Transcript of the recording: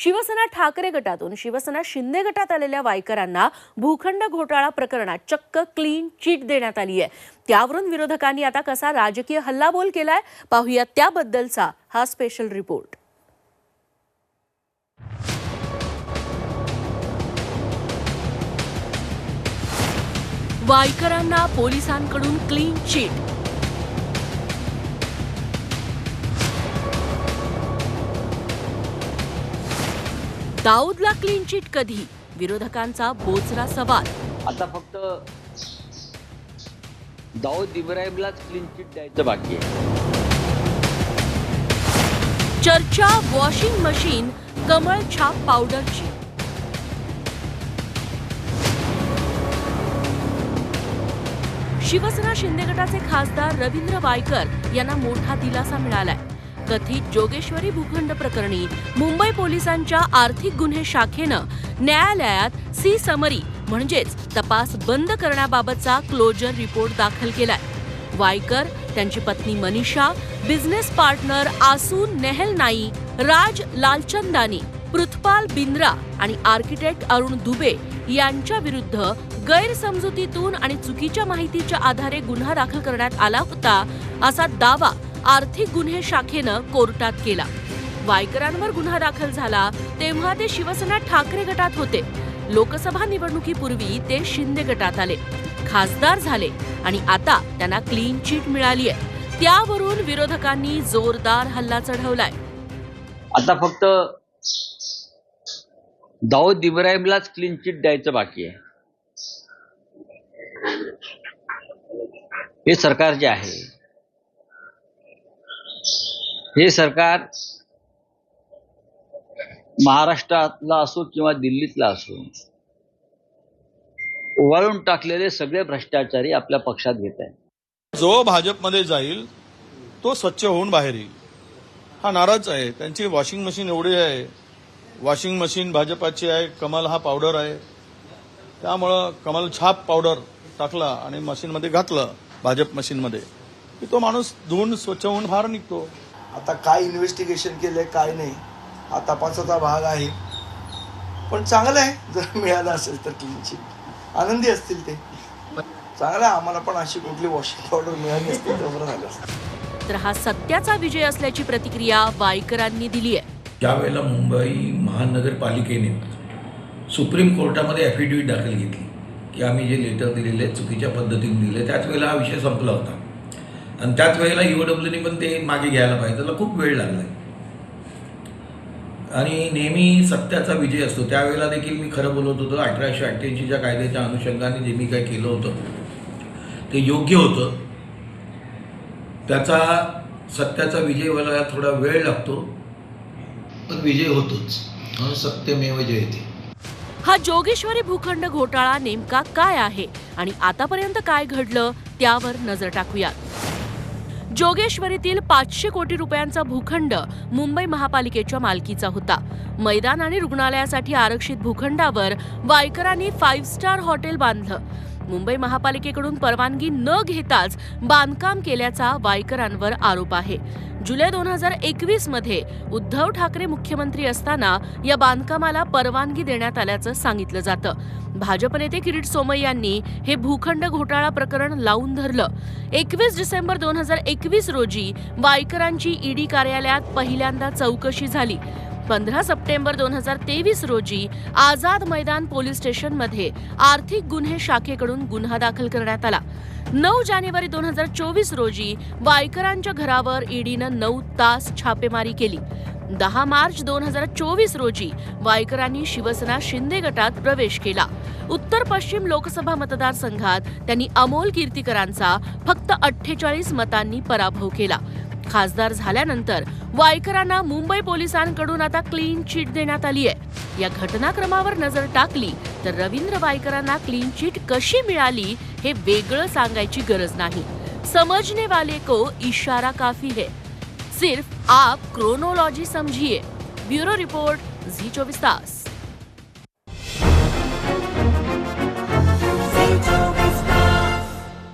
शिवसेना ठाकरे गटातून शिवसेना शिंदे गटात आलेल्या वायकरांना भूखंड घोटाळा प्रकरणात चक्क क्लीन चिट देण्यात आली आहे. त्यावरून विरोधकांनी आता कसा राजकीय हल्लाबोल केलाय पाहूया त्याबद्दलचा हा स्पेशल रिपोर्ट वायकरांना पोलिसांकडून क्लीन चिट दाऊदला क्लीन चिट कधी? विरोधकांचा बोचरा सवाल. आता फक्त दाऊद इब्राहिमलाच क्लीन चिट द्यायचं बाकी आहे. चर्चा वॉशिंग मशीन कमळ छाप पावडरची शिवसेना शिंदे गटाचे खासदार रवींद्र वायकर यांना मोठा दिलासा मिळालाय. कथित जोगेश्वरी भूखंड प्रकरणी मुंबई पोलिसांच्या आर्थिक गुन्हे शाखेनं न्यायालयात सी समरी म्हणजेच तपास बंद करण्याबाबतचा क्लोजर रिपोर्ट दाखल केलाय. वायकर त्यांची पत्नी मनीषा बिझनेस पार्टनर आसून नेहल नाई राज लालचंदानी पृथ्पाल बिंद्रा आणि आर्किटेक्ट अरुण दुबे यांच्या विरुद्ध गैरसमजुतीतून आणि चुकीच्या माहितीच्या आधारे गुन्हा दाखल करण्यात आला होता असा दावा आर्थिक गुन्हे शाखेनं कोर्टात केला. वायकरांवर गुन्हा दाखल झाला तेव्हा ते शिवसेना ठाकरे गटात होते. लोकसभा निवडणुकीपूर्वी ते शिंदे गटात आले. खासदार झाले आणि आता त्यांना क्लीन चिट मिळाली आहे त्यावरून विरोधकांनी जोरदार हल्ला चढवलाय. आता फक्त दाऊद इब्राहिमलाच क्लीन चिट द्यायचं बाकी आहे. हे सरकार जे आहे हे सरकार महाराष्ट्रातला असो किंवा दिल्लीतला असो ओवाळून टाकलेले सगळे भ्रष्टाचारी आपल्या पक्षात घेत आहेत. जो भाजपमध्ये जाईल तो स्वच्छ होऊन बाहेर येईल. हा नाराज आहे. त्यांची वॉशिंग मशीन एवढी आहे. वॉशिंग मशीन भाजपाची आहे. कमल हा पावडर आहे. त्यामुळं कमल छाप पावडर टाकला आणि मशीनमध्ये घातलं भाजप मशीनमध्ये की तो माणूस धुवून स्वच्छ होऊन बाहेर निघतो. आता काय इन्व्हेस्टिगेशन केलंय काय नाही हा तपासाचा भाग आहे. पण चांगलं आहे जर मिळालं असेल तर क्लीन आनंदी असतील ते. चांगलं आहे आम्हाला पण अशी कुठली वॉशिंग पावडर मिळाली असती तर बरं झालं तर हा सत्याचा विजय असल्याची प्रतिक्रिया वायकरांनी दिली आहे. ज्यावेळेला मुंबई महानगरपालिकेने सुप्रीम कोर्टामध्ये ॲफिडेव्हिट दाखल घेतली की आम्ही जे लेटर दिलेले चुकीच्या पद्धतीने दिले त्याच वेळेला हा विषय संपला होता. आणि त्याच वेळेला ईओडब्ल्यूने पण ते मागे घ्यायला पाहिजे. त्याला खूप वेळ लागला आणि नेहमी सत्याचा विजय असतो. त्यावेळेला देखील मी खरं बोलत होतो अठराशे अठ्ठ्याऐंशीच्या कायद्याच्या अनुषंगाने जे मी काय केलं होतं ते योग्य होतं. त्याचा सत्याचा विजय व्हायला थोडा वेळ लागतो पण विजय होतोच. म्हणून सत्यमेव जयते हा जोगेश्वरी भूखंड घोटाळा नेमका काय आहे? आणि आतापर्यंत काय घडलं? त्यावर नजर टाकूयात. जोगेश्वरीतील पाचशे कोटी रुपयांचा भूखंड मुंबई महापालिकेच्या मालकीचा होता. मैदान आणि रुग्णालयासाठी आरक्षित भूखंडावर वायकरांनी फाईव्ह स्टार हॉटेल बांधलं. मुंबई महापालिकेकडून परवानगी न घेताच बांधकाम केल्याचा वायकरांवर आरोप आहे. जुलै दोन हजार एकवीसमध्ये उद्धव ठाकरे मुख्यमंत्री असताना या बांधकामाला परवानगी देण्यात आल्याचं सांगितलं जातं. भाजप नेते किरीट सोमय यांनी हे भूखंड घोटाळा प्रकरण लावून धरलं. एकवीस डिसेंबर दोन हजार एकवीस रोजी वायकरांची ईडी कार्यालयात पहिल्यांदा चौकशी झाली. पंधरा सप्टेंबर दोन हजार तेवीस रोजी आझाद मैदान पोलीस स्टेशनमध्ये आर्थिक गुन्हे शाखेकडून गुन्हा दाखल करण्यात आला. नऊ जानेवारी दोन हजार चोवीस रोजी वायकरांच्या घरावर ईडीनं नऊ तास छापेमारी केली. दहा मार्च दोन हजार चोवीस रोजी वायकरांनी शिवसेना शिंदे गटात प्रवेश केला. उत्तर पश्चिम लोकसभा मतदारसंघात त्यांनी अमोल कीर्तीकरांचा फक्त अठ्ठेचाळीस मतांनी पराभव केला. खासदार झाल्यानंतर वायकरांना मुंबई पोलिसांकडून आता क्लीन चिट देण्यात आली आहे. या घटनाक्रमावर नजर टाकली तर रवींद्र वायकरांना क्लीन चिट कशी मिळाली हे वेगळं सांगायची गरज नाही. समजने वाले को इशारा काफी है. सिर्फ आप क्रोनोलॉजी समझिए. ब्यूरो रिपोर्ट झी चोवीस तास.